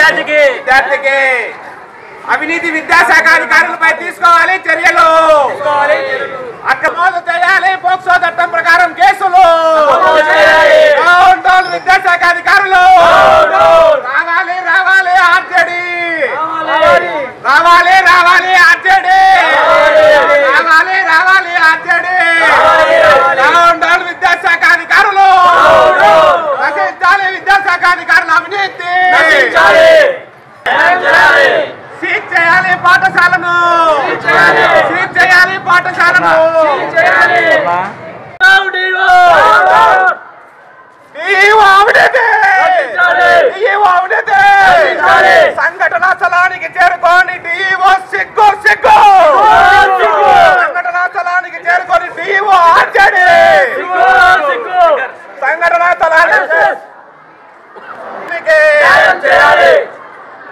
విద్యార్థికి. విద్యార్థికి. అవినీతి విద్యాశాఖ అధికారులపై తీసుకోవాలి చర్యలు. అక్రమాలు చేయాలి పోక్సో చట్టం ప్రకారం కేసులు. విద్యాశాఖ అధికారులు రావాలి రావాలి ఆర్జేడి రావాలి రావాలి ఆర్జేడి రావాలి రావాలి ఆర్జేడి డౌన్ డౌన్ విద్యాశాఖ అధికారులు నశించాలి విద్యాశాఖ అధికారుల అవినీతి సీజ్ చేయాలి పాఠశాలను సీజ్ అవినీతి! సంఘటనా స్థలానికి చేరుకోని డిఓ సిగ్గు సిగ్గు. సంఘటనా స్థలానికి చేరుకొని డిఓ ఆర్జేడి. సంఘటనా స్థలానికి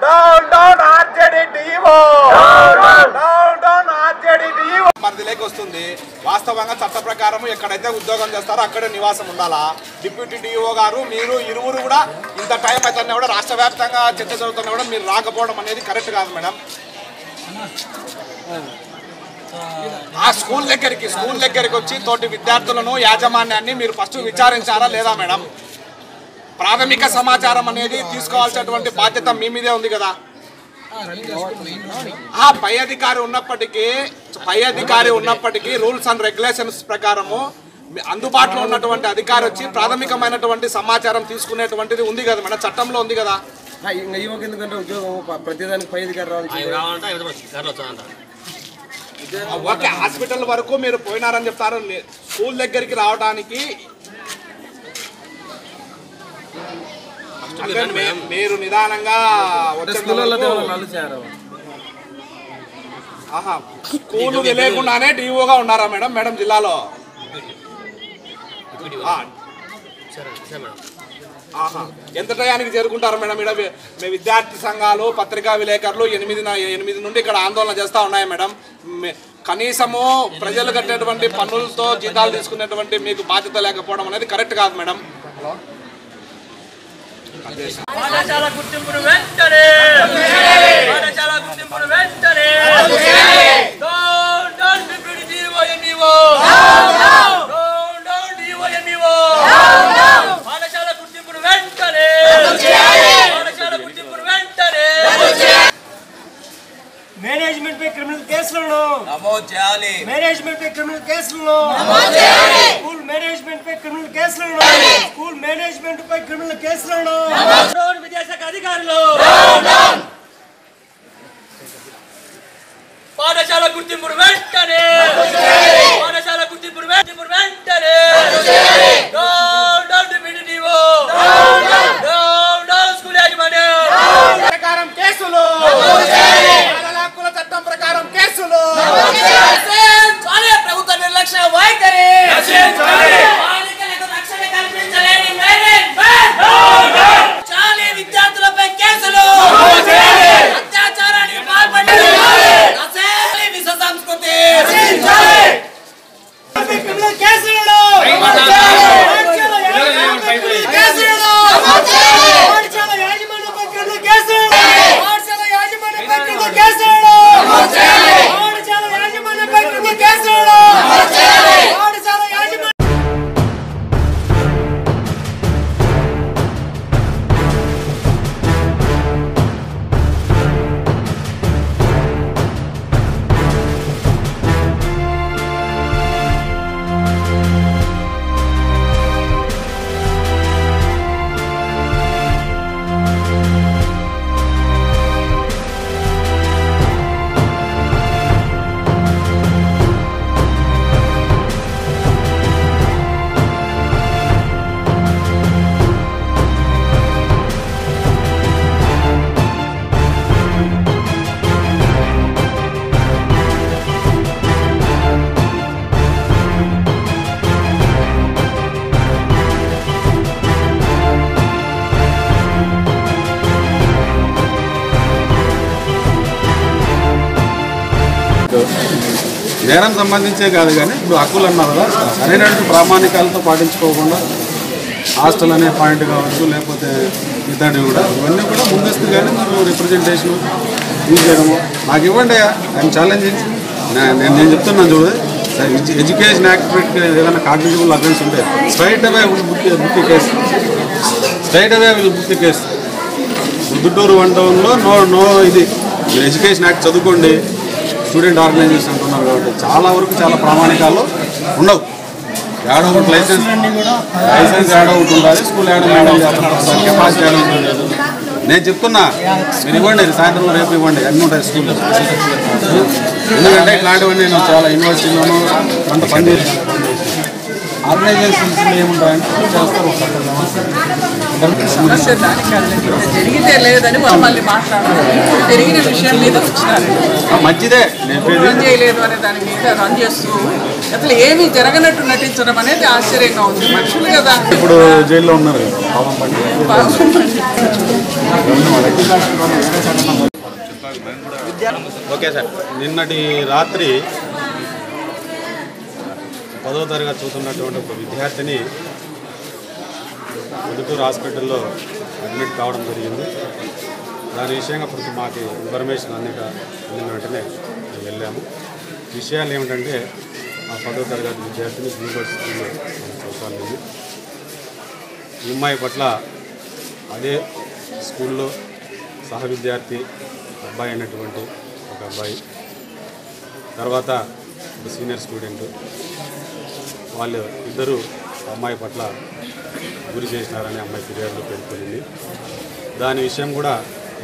down down RJD DO. Down down RJD DO. పరిధిలోకి వస్తుంది. వాస్తవంగా చట్ట ప్రకారం ఎక్కడైతే ఉద్యోగం చేస్తారో అక్కడే నివాసం ఉండాలా? డిప్యూటీ డిఓ గారు మీరు ఇరువురు కూడా ఇంత టైం అవుతున్నా కూడా రాష్ట్ర వ్యాప్తంగా చర్చ జరుగుతున్నా కూడా మీరు రాకపోవడం అనేది కరెక్ట్ కాదు మేడం. ఆ స్కూల్ దగ్గరికి స్కూల్ దగ్గరికి వచ్చి తోటి విద్యార్థులను యాజమాన్యాన్ని మీరు ఫస్ట్ విచారించారా లేదా మేడం? ప్రాథమిక సమాచారం అనేది తీసుకోవాల్సినటువంటి బాధ్యత మీ మీదే ఉంది కదా. ఆ పై అధికారి ఉన్నప్పటికీ పై అధికారి ఉన్నప్పటికీ రూల్స్ అండ్ రెగ్యులేషన్స్ ప్రకారము అందుబాటులో ఉన్నటువంటి అధికారి వచ్చి ప్రాథమికమైనటువంటి సమాచారం తీసుకునేటువంటిది ఉంది కదా మన చట్టంలో ఉంది కదా. యువకు ఎందుకంటే ఉద్యోగం ప- ప్రతిదానికి పై అధికారి రావాలి ఓకే హాస్పిటల్ వరకు మీరు పోయినారని చెప్తారు. స్కూల్ దగ్గరికి రావడానికి అంటే మే- మీరు నిదానంగా స్కూల్ తెలియకుండానే డిఓగా ఉన్నారా మేడం? మేడం జిల్లాలో? ఎంత టయానికి చేరుకుంటారు మేడం? ఇక్కడ మీ విద్యార్థి సంఘాలు పత్రికా విలేకరులు ఎనిమిది ఎనిమిది నుండి ఇక్కడ ఆందోళన చేస్తూ ఉన్నాయి మేడం. కనీసము ప్రజలు కట్టేటువంటి పన్నులతో జీతాలు తీసుకునేటువంటి మీకు బాధ్యత లేకపోవడం అనేది కరెక్ట్ కాదు మేడం. పాఠశాల గుర్తింపును వెంటనే! పాఠశాల గుర్తింపును వెంటనే down down deputy DO MEO down down DO MEO పాఠశాల గుర్తింపును వెంటనే పాఠశాల గుర్తింపును వెంటనే మేనేజ్మెంట్ పై క్రిమినల్ కేసులను. నమోదు చేయాలి. మేనేజ్మెంట్ పై క్రిమినల్ కేసులను. స్కూల్ మేనేజ్మెంట్ పై క్రిమినల్ కేసులను. స్కూల్ మేనేజ్మెంట్ పై క్రిమినల్ కేసులను. డౌన్ విద్యాశాఖ అధికారులు. పాఠశాల గుర్తింపును వెంటనే. నేరం సంబంధించే కాదు కానీ ఇప్పుడు హక్కులు అన్నారు కదా. సరైనటువంటి ప్రామాణికాలతో పాటించుకోకుండా హాస్టల్ అనే పాయింట్ కావచ్చు లేకపోతే ఇతడి కూడా. ఇవన్నీ కూడా ముందస్తుగానే మీరు రిప్రజెంటేషన్ యూజ్ చేయడము. నాకు ఇవ్వండి ఐఎమ్ ఛాలెంజింగ్ నేను నేను చెప్తున్నాను చూడు. ఎడ్యుకేషన్ యాక్ట్ పెట్టి ఏదైనా కాగ్నిటిబుల్ అఫెన్స్ ఉంటే straight away book book case straight away will book case Guntur one టౌన్లో నో నో ఇది. మీరు ఎడ్యుకేషన్ యాక్ట్ చదువుకోండి. స్టూడెంట్ ఆర్గనైజేషన్ అంటున్నారు కాబట్టి చాలా వరకు చాలా ప్రామాణికాలు ఉండవు. యాడ్ ఒకటి లైసెన్స్ లైసెన్స్ యాడ్ ఒకటి ఉండాలి స్కూల్ యాడ్ మెయింటైన్ చేస్తారు కెపాసిటీ యాడ్ లేదు నేను చెప్తున్నా మీరు ఇవ్వండి సాయంత్రం రేపు ఇవ్వండి అన్నీ ఉంటాయి స్కూల్లో. ఎందుకంటే ఇట్లాంటివన్నీ నేను చాలా యూనివర్సిటీలోనూ అంత పని ఆర్గనైజేషన్స్ ఏముంటాయంటే చేస్తారు సమస్య దానికి. జరిగితే లేదని వాళ్ళు మళ్ళీ మాట్లాడారు. జరిగిన విషయం మీద వచ్చినారు. మంచిదే. రన్ చేయలేదు అనే దాని మీద రన్ చేస్తూ అసలు ఏమీ జరగనట్టు నటించడం అనేది ఆశ్చర్యంగా ఉంది. మనుషులు కదా. ఇప్పుడు జైల్లో ఉన్నారు ఓకే సార్. నిన్నటి రాత్రి పదో తరగతి చూస్తున్నటువంటి ఒక విద్యార్థిని ఉదుటూరు హాస్పిటల్లో అడ్మిట్ కావడం జరిగింది. దాని విషయంగా ఇప్పుడు మాకు ఇన్ఫర్మేషన్ అందిన అందిన వెంటనే మేము వెళ్ళాము. విషయాలు ఏమిటంటే ఆ పదో తరగతి విద్యార్థిని బ్లూబర్డ్ స్కూల్లో చదువుతాను ఈ అమ్మాయి పట్ల అదే స్కూల్లో సహ విద్యార్థి అబ్బాయి అయినటువంటి ఒక అబ్బాయి. తర్వాత ఒక సీనియర్ స్టూడెంట్. వాళ్ళు ఇద్దరు అమ్మాయి పట్ల గురి చేసినారని అమ్మాయి ఫిర్యాదులో పేర్కొనింది. దాని విషయం కూడా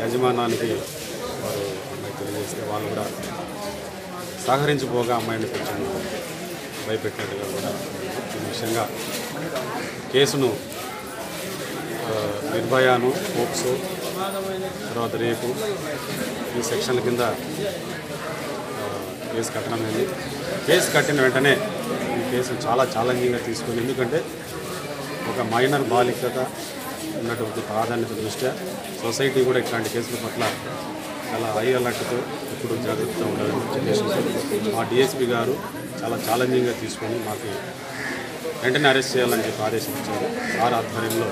యజమానానికి వారు అమ్మాయి తెలియజేస్తే వాళ్ళు కూడా సహకరించిపోగా అమ్మాయిని కొంచెం భయపెట్టినట్టుగా కూడా ఈ విషయంగా కేసును నిర్భయాను పోక్సో తర్వాత రేపు ఈ సెక్షన్ల కింద కేసు కట్టడం అయింది కేసు కట్టిన వెంటనే కేసు చాలా ఛాలెంజింగ్గా తీసుకుని ఎందుకంటే ఒక మైనర్ బాలికత ఉన్నటువంటి ప్రాధాన్యత దృష్ట్యా సొసైటీ కూడా ఇట్లాంటి కేసుల పట్ల చాలా హై అలర్ట్తో ఇప్పుడు జాగ్రత్తగా ఉండాలని చెప్పేసి మా డిఎస్పీ గారు చాలా ఛాలెంజింగ్గా తీసుకొని మాకు వెంటనే అరెస్ట్ చేయాలని చెప్పి ఆదేశించారు. సార్ ఆధ్వర్యంలో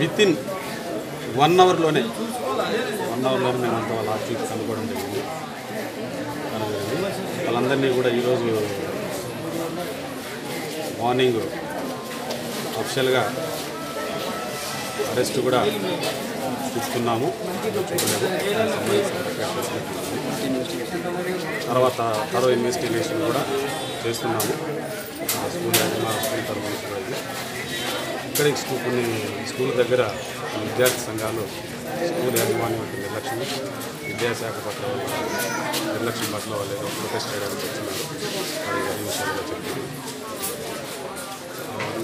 విత్ ఇన్ వన్ అవర్లోనే వన్ అవర్లోనే మేము అంతా వాళ్ళ ఆఫీస్కి కనుగొనడం జరిగింది. వాళ్ళందరినీ కూడా ఈరోజు మార్నింగ్ అఫిషియల్గా అరెస్ట్ కూడా తీసుకున్నాము చూడలేదు సంబంధించిన తర్వాత తరో ఇన్వెస్టిగేషన్ కూడా చేస్తున్నాము. స్కూల్ స్కూల్ తరఫున ఇక్కడ స్కూల్ కొన్ని స్కూల్ దగ్గర విద్యార్థి సంఘాలు స్కూల్ యాజమాన్యం యొక్క నిర్లక్ష్యం విద్యాశాఖ పట్ల నిర్లక్ష్యం పట్ల వాళ్ళు ఏదో ప్రొటెస్ట్ చేయడానికి వచ్చినారు అది అన్ని విషయాలుగా చెప్తున్నాను.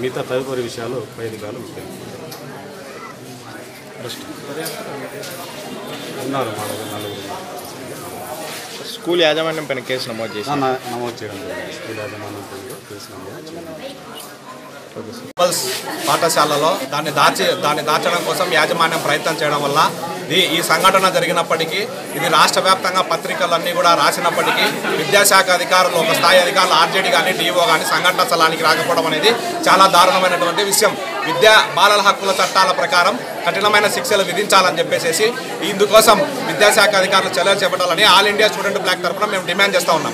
మిగతా తదుపరి విషయాలు పై అధికారులు ఉన్నారు మా దగ్గర నలుగురు. స్కూల్ యాజమాన్యం పైన కేసు నమోదు చేసి నమోదు చేయడం స్కూల్ యాజమాన్యం పేరులో కేసు నమోదు చేయడం పాఠశాలలో దాన్ని దాచి దాన్ని దాచడం కోసం యాజమాన్యం ప్రయత్నం చేయడం వల్ల ఈ ఈ సంఘటన జరిగినప్పటికీ ఇది రాష్ట్ర వ్యాప్తంగా పత్రికలన్నీ కూడా రాసినప్పటికీ విద్యాశాఖ అధికారులు ఒక స్థాయి అధికారులు ఆర్జేడీ కానీ డిఓ కానీ సంఘటన స్థలానికి రాకపోవడం అనేది చాలా దారుణమైనటువంటి విషయం. విద్యా బాలల హక్కుల చట్టాల ప్రకారం కఠినమైన శిక్షలు విధించాలని చెప్పేసి ఇందుకోసం విద్యాశాఖ అధికారులు చర్యలు చేపట్టాలని ఆల్ ఇండియా స్టూడెంట్ బ్లాక్ తరఫున మేము డిమాండ్ చేస్తూ ఉన్నాం.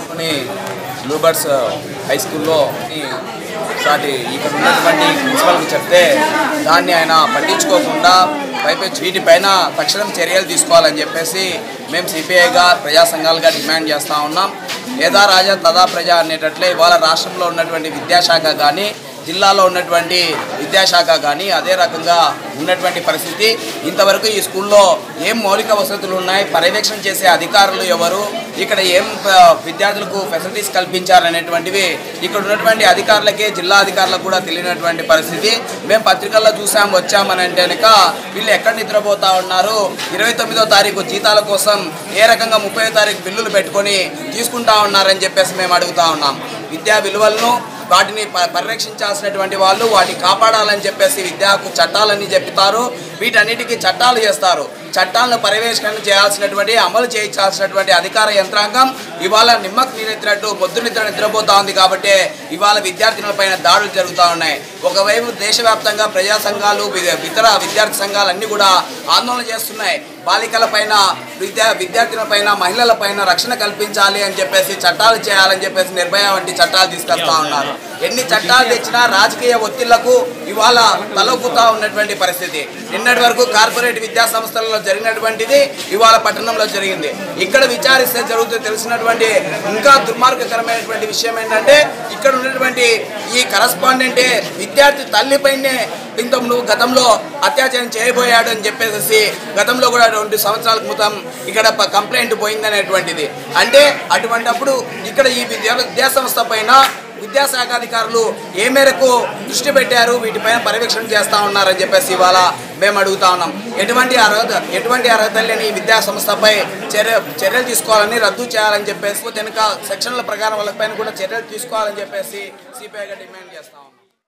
బ్లూబర్డ్స్ uh, హై స్కూల్లో ఈ సాటి ఇక్కడ ఉన్నటువంటి ప్రిన్సిపల్కి చెప్తే దాన్ని ఆయన పట్టించుకోకుండా పైపెచ్చి వీటిపైన తక్షణం చర్యలు తీసుకోవాలని చెప్పేసి మేము సిపిఐగా ప్రజా సంఘాలుగా డిమాండ్ చేస్తూ ఉన్నాం. ఏదా రాజా తదా ప్రజా అనేటట్లే ఇవాళ రాష్ట్రంలో ఉన్నటువంటి విద్యాశాఖ కానీ జిల్లాలో ఉన్నటువంటి విద్యాశాఖ కానీ అదే రకంగా ఉన్నటువంటి పరిస్థితి. ఇంతవరకు ఈ స్కూల్లో ఏం మౌలిక వసతులు ఉన్నాయి? పర్యవేక్షణ చేసే అధికారులు ఎవరు? ఇక్కడ ఏం విద్యార్థులకు ఫెసిలిటీస్ కల్పించారనేటువంటివి ఇక్కడ ఉన్నటువంటి అధికారులకే జిల్లా అధికారులకు కూడా తెలియనటువంటి పరిస్థితి. మేము పత్రికల్లో చూసాం వచ్చామని అంటే కనుక వీళ్ళు ఎక్కడ నిద్రపోతా ఉన్నారు? ఇరవై తొమ్మిదో తారీఖు జీతాల కోసం ఏ రకంగా ముప్పై తారీఖు బిల్లులు పెట్టుకొని తీసుకుంటా ఉన్నారని చెప్పేసి మేము అడుగుతా ఉన్నాం. విద్యా విలువలను వాటిని ప- పరిరక్షించాల్సినటువంటి వాళ్ళు వాటిని కాపాడాలని చెప్పేసి విద్యా హక్కు చట్టాలని చెప్తారు వీటన్నిటికీ చట్టాలు చేస్తారు. చట్టాలను పర్యవేక్షణ చేయాల్సినటువంటి అమలు చేయించాల్సినటువంటి అధికార యంత్రాంగం ఇవాళ నిమ్మకు నీరెత్తినట్టు పొద్దు నిద్ర నిద్రపోతా ఉంది కాబట్టి ఇవాళ విద్యార్థినులపైన దాడులు జరుగుతూ ఉన్నాయి. ఒకవైపు దేశవ్యాప్తంగా ప్రజా సంఘాలు వి- ఇతర విద్యార్థి సంఘాలు అన్నీ కూడా ఆందోళన చేస్తున్నాయి. బాలికల పైన విద్యా విద్యార్థుల పైన మహిళల పైన రక్షణ కల్పించాలి అని చెప్పేసి చట్టాలు చేయాలని చెప్పేసి నిర్భయ వంటి చట్టాలు తీసుకొస్తా ఉన్నారు. ఎన్ని చట్టాలు తెచ్చినా రాజకీయ ఒత్తిళ్ళకు ఇవాళ తలొక్కుతా ఉన్నటువంటి పరిస్థితి. నిన్నటి వరకు కార్పొరేట్ విద్యా సంస్థలలో జరిగినటువంటిది ఇవాళ పట్టణంలో జరిగింది. ఇక్కడ విచారిస్తే జరుగుతూ తెలిసినటువంటి ఇంకా దుర్మార్గకరమైనటువంటి విషయం ఏంటంటే ఇక్కడ ఉన్నటువంటి ఈ కరస్పాండెంటే విద్యార్థి తల్లిపైనే ఇంతకు గతంలో అత్యాచారం చేయబోయాడు అని చెప్పేసి గతంలో కూడా రెండు సంవత్సరాల క్రితం ఇక్కడ కంప్లైంట్ కంప్లైంట్ పోయిందనేటువంటిది. అంటే అటువంటప్పుడు ఇక్కడ ఈ విద్యా విద్యాసంస్థ పైన విద్యాశాఖ అధికారులు ఏ మేరకు దృష్టి పెట్టారు? వీటిపైన పర్యవేక్షణ చేస్తా ఉన్నారని చెప్పేసి ఇవాళ మేము అడుగుతా ఉన్నాం. ఎటువంటి అర్హత ఎటువంటి అర్హత లేని విద్యా సంస్థపై చర్య చర్యలు తీసుకోవాలని రద్దు చేయాలని చెప్పేసి వెనుక సెక్షన్ల ప్రకారం వాళ్ళపైన కూడా చర్యలు తీసుకోవాలని చెప్పేసి సిపిఐగా డిమాండ్ చేస్తా ఉన్నాం